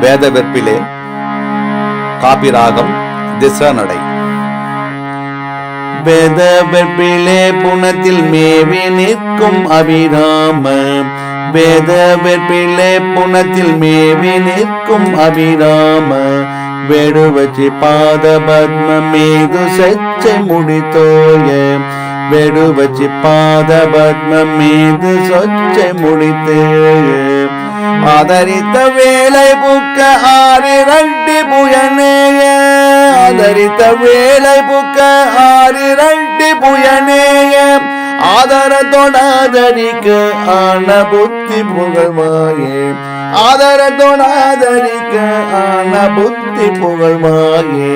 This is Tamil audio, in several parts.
வேத வெற்பிலே காபிராகம் திசநடை. வேத வெற்பிலே புனத்தில் மேவி நிற்கும் அபிராம. வேத வெற்பிலே புனத்தில் மேவி நிற்கும் அபிராம. வெடுவச்சி பாத பத்ம மீது செச்சை முடித்தோய. வெடுவச்சி பாத பத்ம மீது சொச்சை முடித்தேயே. அதரித்த வேலை புக்க ஆறிரண்டி புயனேய. அதரித்த வேலை புக்க ஆறிரண்டி புயனேய. ஆதர ஆதரத்தோடாதரிக்க ஆன புத்தி புகழ்மாயே ஆதர ஆதரத்தோடாதரிக்க ஆன புத்தி புகழ்மாயே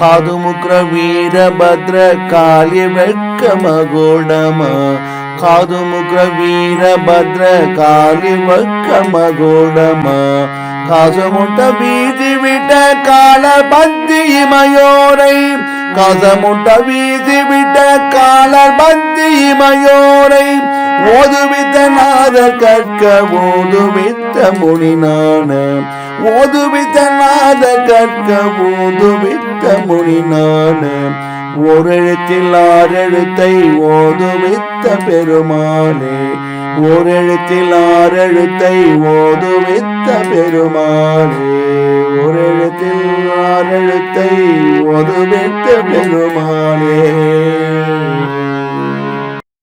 காதுமுக்ர வீர பத்ர காளி வெட்க மகுடமா காதுமுக்ர வீர பத்ர காளி வெட்க மகுடமா காசமுட்ட வீதி விட்ட கால பந்தி இமையோரை காசமுட்ட வீதி விட்ட கால பந்தி இமையோரை ஓதுவித்த நாத கற்க ஓதுவித்த முனிநான. ஓதுவித்த நாத கற்க ஓதுவித்த முனிநான ஓரெழுத்தில் ஆறெழுத்தை ஓதுவித்த பெருமானே. ஓரெழுத்தில் ஆறெழுத்தை ஓதுவித்த பெருமானே. ஓரெழுத்தில் ஆறெழுத்தை ஓதுவித்த பெருமானே.